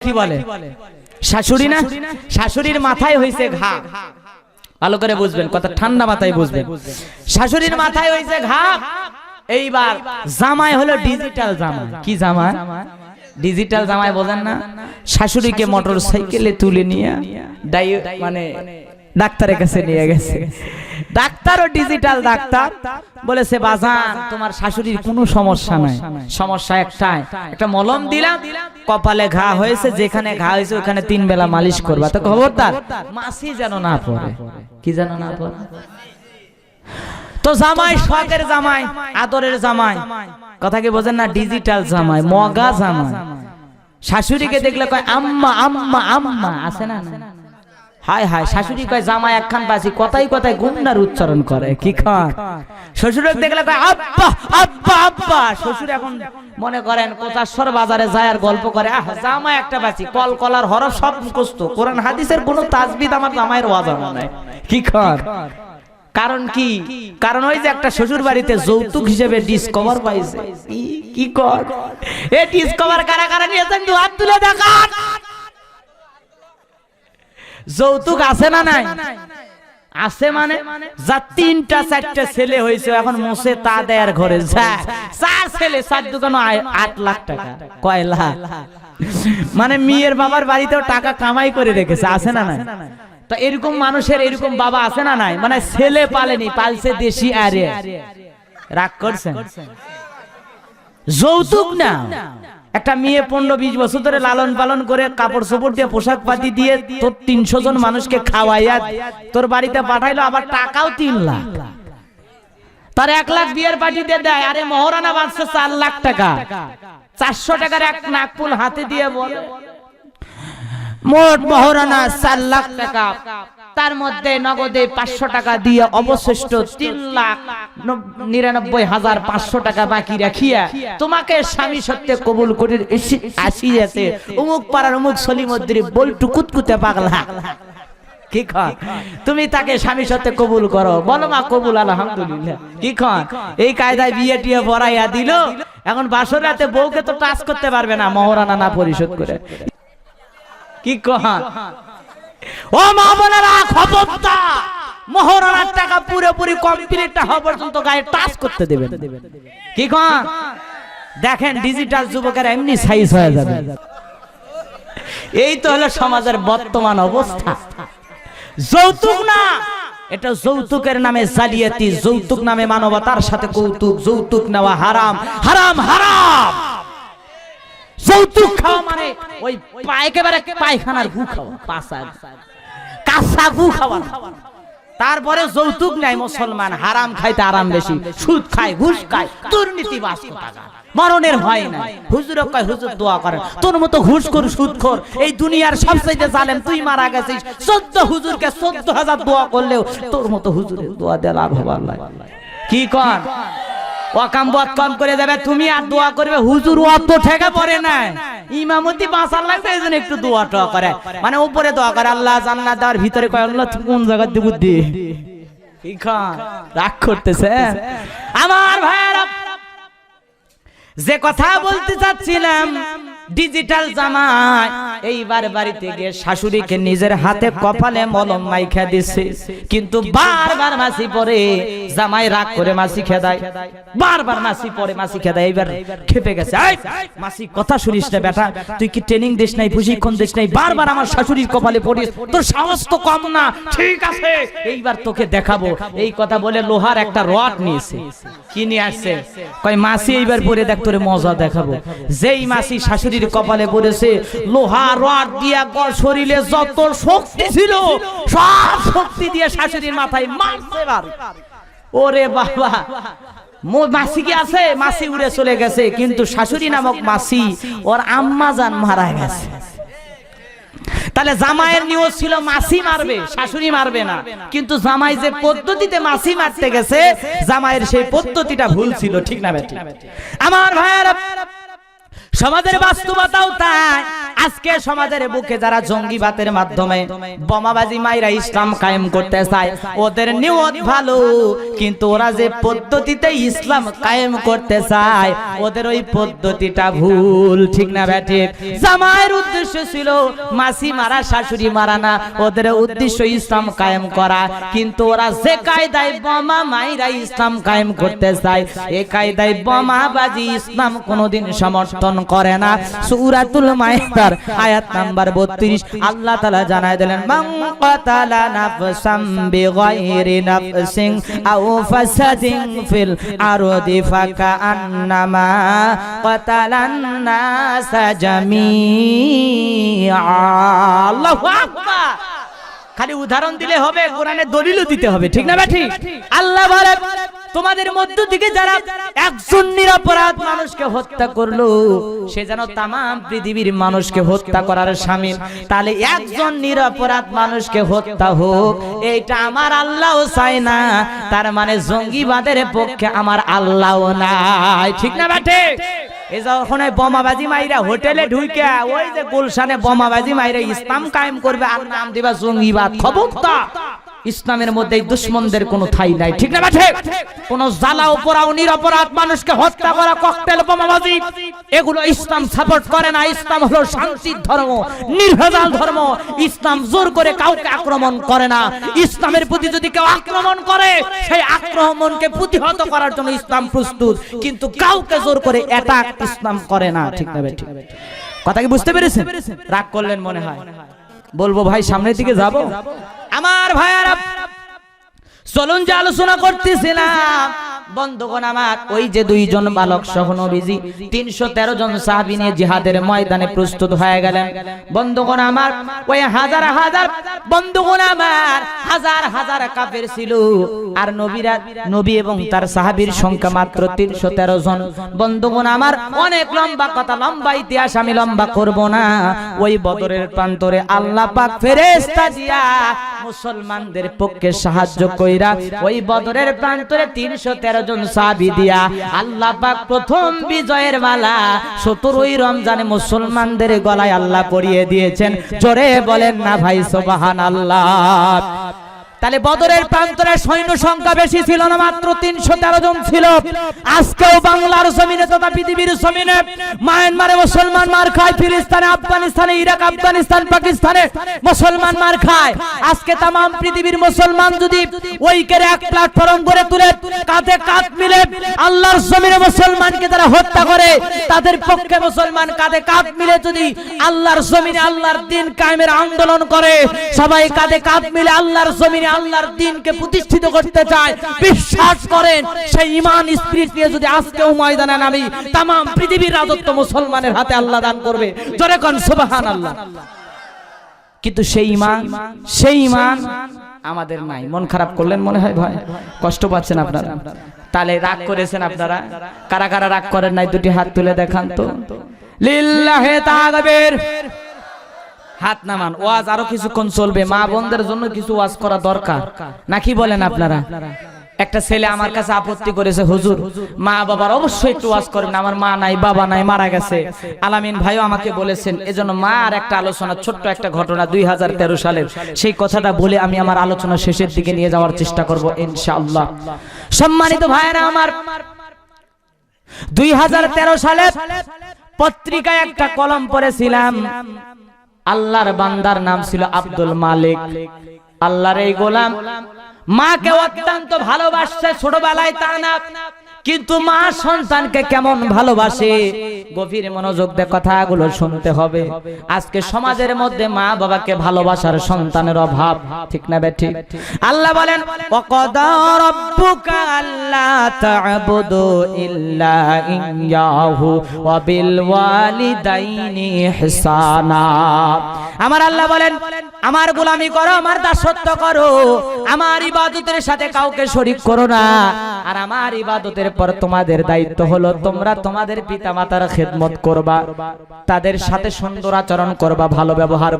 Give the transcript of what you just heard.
কি বলে? শাশুড়ি না? শাশুড়ির মাথায় হয়েছে ঘা। ভালো করে বুঝবেন কথা ঠান্ডা মাথায় বুঝবেন। শাশুড়ির মাথায় হয়েছে ঘা। এইবার জামাই হলো ডিজিটাল জামা কি জামা ডিজিটাল জামাই বোঝেন না? শাশুড়িকে মোটর সাইকেলে তুলে নিয়ে মানে ডাক্তারের কাছে নিয়ে গেছে। ডাক্তারও ডিজিটাল ডাক্তার বলেছে বাজান তোমার শাশুড়ির কোনো সমস্যা নাই। সমস্যা একটাই। একটা মলম দিলাম কপালে ঘা হয়েছে যেখানে ঘা হয়েছে ওখানে তিন বেলা মালিশ করবা। তো খবরদার মাসি যেন না পড়ে। কি যেন না পড়ে? তো জামাই শখের জামাই আদরের জামাই। কথা কি বোঝেন না? ডিজিটাল জামাই মগা জামাই। শাশুড়িকে দেখলে কয় আম্মা আম্মা আম্মা। আছে না? না? হায় হায় শাশুড়ি কয় জামাই একখান পাচ্ছি কথাই কথায় গুন্ডার উচ্চারণ করে। কি খান? শ্বশুরক দেখলে কয় আব্বা আব্বা আব্বা। শ্বশুর এখন মনে করেন কোচাশ্বর বাজারে যায় আর গল্প করে আহ জামাই একটা পাচ্ছি কল কলার হরফ সব মুখস্থ। কোরআন হাদিসের কোনো তাজবিদ আমার জামাইয়ের ওয়াজানো নাই। কি খান? কারণ কি? কারণ ওই যে একটা শ্বশুর বাড়িতে যৌতুক হিসেবে ডিসকভার পাইছে। কি কর? এ ডিসকভার কারা কারা নিয়েছেন? তুলে দেখান। যৌতুক আছে না নাই? আছে মানে? যা তিনটা চারটা ছেলে হয়েছে এখন মোসে তা দেয়ার ঘরে। যা চার ছেলে চার দোকানো আট লাখ টাকা। কয় লাখ? মানে মেয়ের বাবার বাড়িতেও টাকা কামাই করে রেখেছে আছে না নাই? তো এরকম মানুষের এরকম বাবা আছে না নাই? মানে ছেলে পালেনি পালছে দেশি আরে রাগ করছেন? যৌতুক না। একটা মেয়ে পনেরো বিশ বছর ধরে লালন পালন করে কাপড় চোপড় দিয়ে পোশাক পাতি দিয়ে তোর তিনশো জন মানুষকে খাওয়াইয়া তোর বাড়িতে পাঠাইলো, আবার টাকাও তিন লাখ। তার এক লাখ বিয়ের পার্টি দিয়ে দেয়, আরে মহারানা বাঁচছে চার লাখ টাকা। চারশো টাকার এক নাকপুল হাতে দিয়ে বলে। মোট মহারানা চার লাখ টাকা। তার মধ্যে নগদে পাঁচশো টাকা দিয়ে অবশিষ্ট তিন লাখ নিরানব্বই হাজার পাঁচশো টাকা বাকি রাখিয়া তোমাকে স্বামী সত্যে কবুল করে আসিয়াছে। অমুক পাড়ার অমুক সলিমদ্রি বলটু কুতকুতে পাগলা। কি খান? তুমি তাকে স্বামী সত্যে কবুল করো। বলো মা কবুল আলহামদুলিল্লাহ। কি খান? এই কায়দায় বিয়ে টিয়ে পড়াইয়া দিল। এখন বাসর রাতে বউকে তো টাচ করতে পারবে না মহারানা না পরিশোধ করে। কি কহান ও মা বোনেরা, খবরদার। মহারানার টাকা পুরোপুরি হওয়া পর্যন্ত গায়ে টাচ করতে দেবেন। কি দেখেন ডিজিটাল যুবকেরা এমনি সাইজ হয়ে যাবে। এই তো হলো সমাজের বর্তমান অবস্থা। যৌতুক না, এটা যৌতুকের নামে জালিয়াতি, যৌতুক নামে মানবতার সাথে কৌতুক, যৌতুক নেওয়া হারাম হারাম হারাম। যৌতুক খাওয়া মানে ওই একেবারে পায়খানার গু খাওয়া পাশা কাঁচা গু খাওয়া। তারপরে যৌতুক নাই মুসলমান হারাম খাইতে আরাম বেশি সুদ খায় ঘুষ খায় দুর্নীতি মরণের ভয় নাই। হুজুর কয় হুজুর দোয়া করেন। তোর মতো ঘুষ কর সুদ কর এই দুনিয়ার সবচাইতে জালেম তুই মারা গেছিস। চোদ্দ হুজুরকে চোদ্দ হাজার দোয়া করলেও তোর মতো হুজুরের দোয়া দেওয়া লাভ হবার কি কর বদ কম করে দেবে তুমি আর দোয়া করবে, হুজুর অত ঠেকে পড়ে না ইমামতি বাঁচার লাগবে এই জন্য একটু দোয়া টোয়া করে। মানে উপরে দোয়া করে, আল্লাহ জান্নাত দেওয়ার ভিতরে কয়, আল্লাহ কোন জায়গার দিয়ে বুদ্ধি? রাগ করতেছে আমার ভাইয়ারা, যে কথা বলতে চাচ্ছিলাম ডিজিটাল জামাই, এইবার বাড়িতে গিয়ে শাশুড়িকে নিজের হাতে কপালে মলম মাইখা দিছে। কিন্তু বারবার মাসি পরে জামাই রাগ করে মাসি খেদায়। বারবার মাসি পরে মাসি খেদায়, এইবার খেপে গেছে। মাসি, কথা শুনিস না বেটা, তুই কি ট্রেনিং দিস নাই, প্রশিক্ষণ দিস নাই? বারবার আমার শাশুড়ির কপালে পড়িস, তোর সাহস তো কম না। ঠিক আছে, এইবার তোকে দেখাবো। এই কথা বলে লোহার একটা রড নিয়েছে। কি নিয়ে আসছে? কয়, মাসি, এইবার পরে দেখ, তোরে মজা দেখাবো। যেই মাসি শাশুড়ির কপালে পড়েছে। লোহা, রড দিয়া শরীরে যত শক্তি ছিল, সব শক্তি দিয়ে শাশুড়ির মাথায় মারছে ওরে বাবা মাসি কি আছে? মাসি উড়ে চলে গেছে, কিন্তু শাশুড়ি নামক মাসি ওর আম্মা জান মারা গেছে। তাহলে জামাইয়ের নিয়ত ছিল মাসি মারবে, শাশুড়ি মারবে না। কিন্তু জামাই যে পদ্ধতিতে মাসি মারতে গেছে, জামাইয়ের সেই পদ্ধতিটা ভুল ছিল, ঠিক না আমার ভাইয়েরা সমাজের বাস্তবতাও তাই। আজকে সমাজের বুকে যারা জঙ্গিবাতের মাধ্যমে বোমাবাজি মাইরা ইসলাম কায়েম করতে চায়, ওদের নিয়ত ভালো, কিন্তু ওরা যে পদ্ধতিতে ইসলাম কায়েম করতে চায়, ওদের ওই পদ্ধতিটা ভুল, ঠিক না ব্যাটে জামাইয়ের উদ্দেশ্য ছিল মাসি মারা, শাশুড়ি মারা না, ওদের উদ্দেশ্য ইসলাম কায়েম করা, কিন্তু ওরা যে কায়দায় বোমা মাইরা ইসলাম কায়েম করতে চায় এই কায়দায় বোমাবাজি ইসলাম কোনোদিন সমর্থন করে না। সূরাতুল মাইদার আয়াত নাম্বার 32 আল্লাহ তাআলা জানায় দিলেন খালি উদাহরণ দিলে হবে কোরআনে দলিলও দিতে হবে, ঠিক না ঠিক? আল্লাহ বলে তোমাদের মধ্য থেকে যারা একজন নিরপরাধ মানুষকে হত্যা করল, সে যেন তামাম পৃথিবীর মানুষকে হত্যা করার শামিল তাহলে একজন নিরপরাধ মানুষকে হত্যা হোক, এইটা আমার আল্লাহও চায় না। তার মানে জঙ্গিবাদের পক্ষে আমার আল্লাহও নাই। ঠিক না বাটে? বোমাবাজি মাইরা হোটেলে ঢুকে ওই যে গুলশানে বোমাবাজি মাইরা ইসলাম কায়েম করবে, আর নাম দিবা জঙ্গিবাদ। খবরদার। ইসলামের মধ্যে এই দুশ্মনদের কোনো ঠাই নাই। ঠিক না বাঠে কোন জ্বালা উপরাও নিরপরাধ মানুষকে হত্যা করা, ককটেল, বোমাবাজি, এগুলো ইসলাম সাপোর্ট করে না। ইসলাম হলো শান্তির ধর্ম, নির্ভেজাল ধর্ম। ইসলাম জোর করে কাউকে আক্রমণ করে না। ইসলামের প্রতি যদি কেউ আক্রমণ করে, সেই আক্রমণকে প্রতিহত করার জন্য ইসলাম প্রস্তুত। কিন্তু কাউকে জোর করে অ্যাটাক ইসলাম করে না। ঠিক না ঠিক? কথা কি বুঝতে পেরেছেন? রাগ করলেন মনে হয়। বলব, ভাই, সামনের দিকে যাব? আমার ভাইয়ারা, চলুন যে আলোচনা করতেছিলাম। আমার, ওই যে দুইজন বালক সহ নবীজি, তিনশো তেরো জন সাহাবি নিয়ে জিহাদের ময়দানে প্রস্তুত হয়ে গেলেন। আমার, ওই হাজার হাজার আমার, হাজার হাজার ছিল। আর নবীরা, নবী এবং তার সাহাবীর সংখ্যা মাত্র তিনশো তেরো জন। বন্ধুগণ আমার, অনেক লম্বা কথা, লম্বা ইতিহাস আমি লম্বা করব না। ওই বদরের প্রান্তরে আল্লাহ পাক ফেরেশতা দিয়া মুসলমানদের পক্ষে সাহায্য কইরা ওই বদরের প্রান্তরে তিনশো তেরো জন সাহাবি দিয়া আল্লাহ পাক প্রথম বিজয়ের মালা সতেরোই রমজানে মুসলমানদের গলায় আল্লাহ পরিয়ে দিয়েছেন। জোরে বলেন না ভাই সোবাহান আল্লাহ তাহলে বদরের প্রান্তরে সৈন্য সংখ্যা বেশি ছিল না, মাত্র তিনশো তেরো জন ছিল। আজকেও বাংলার জমিনে তথা পৃথিবীর জমিনে মায়ানমারে মুসলমান মার খায়, ফিলিস্তানে, আফগানিস্তানে, ইরাক, আফগানিস্তান, পাকিস্তানে মুসলমান মার খায়। আজকে তাম পৃথিবীর মুসলমান যদি ঐক্যের এক প্ল্যাটফর্ম করে তুলে, কাঁধে কাঁধ মিলে আল্লাহর জমিনে মুসলমানকে তারা হত্যা করে, তাদের পক্ষে মুসলমান কাঁধে কাঁধ মিলে যদি আল্লাহর জমিনে আল্লাহর দিন কায়েমের আন্দোলন করে, সবাই কাঁধে কাঁধ মিলে আল্লাহর জমিনে আল্লাহর দিনকে প্রতিষ্ঠিত করতে চায় বিশ্বাস করেন সেই ইমান স্পিরিট নিয়ে যদি আজকেও ময়দানে নামি তাম পৃথিবীর রাজত্ব মুসলমানের হাতে আল্লাহ দান করবে। জোরে কোন সুবহান আল্লাহ কিন্তু সেই ইমান সেই ইমান আমাদের নাই। মন খারাপ করলেন মনে হয় ভাই? কষ্ট পাচ্ছেন আপনারা? তাহলে রাগ করেছেন আপনারা? কারা কারা রাগ করেন নাই? দুটি হাত তুলে দেখান তো। লিল্লাহে তাকবীর হাত নামান। ওয়াজ আরও কিছুক্ষণ চলবে। মা বোনদের জন্য কিছু ওয়াজ করা দরকার। নাকি বলেন আপনারা? একটা ছেলে আমার কাছে আপত্তি করেছে, হুজুর, মা বাবার অবশ্যই একটু ওয়াজ করেন। আমার মা নাই, বাবা নাই, মারা গেছে। আলামিন ভাইও আমাকে বলেছেন, এজন্য মা আর একটা আলোচনা, ছোট্ট একটা ঘটনা দুই হাজার তেরো সালের। সেই কথাটা বলে আমি আমার আলোচনা শেষের দিকে নিয়ে যাওয়ার চেষ্টা করব ইনশাআল্লাহ। সম্মানিত ভাইয়েরা আমার, দুই হাজার তেরো সালে পত্রিকায় একটা কলম পড়েছিলাম। আল্লাহর বান্দার নাম ছিল আব্দুল মালিক। আল্লাহর এই গোলাম মাকে অত্যন্ত ভালোবাসছে, ছোটবেলায় তা না। কিন্তু মা সন্তানকে কেমন ভালোবাসে? গভীর মনোযোগ দিয়ে কথাগুলো শুনতে হবে। আজকে সমাজের মধ্যে মা বাবাকে ভালোবাসার সন্তানের অভাব, ঠিক না বেঠি? আল্লাহ বলেন আল্লা ইল্লা আমার আল্লাহ বলেন, আমার গোলামি করো, আমার দাসত্ব করো আমার ইবাদতের সাথে কাউকে শরীক করো না। আর আমার ইবাদতের পর তোমাদের দায়িত্ব হলো, তোমরা তোমাদের পিতা মাতার খেদমত করবা, তাদের সাথে সুন্দর আচরণ করবা, ভালো ব্যবহার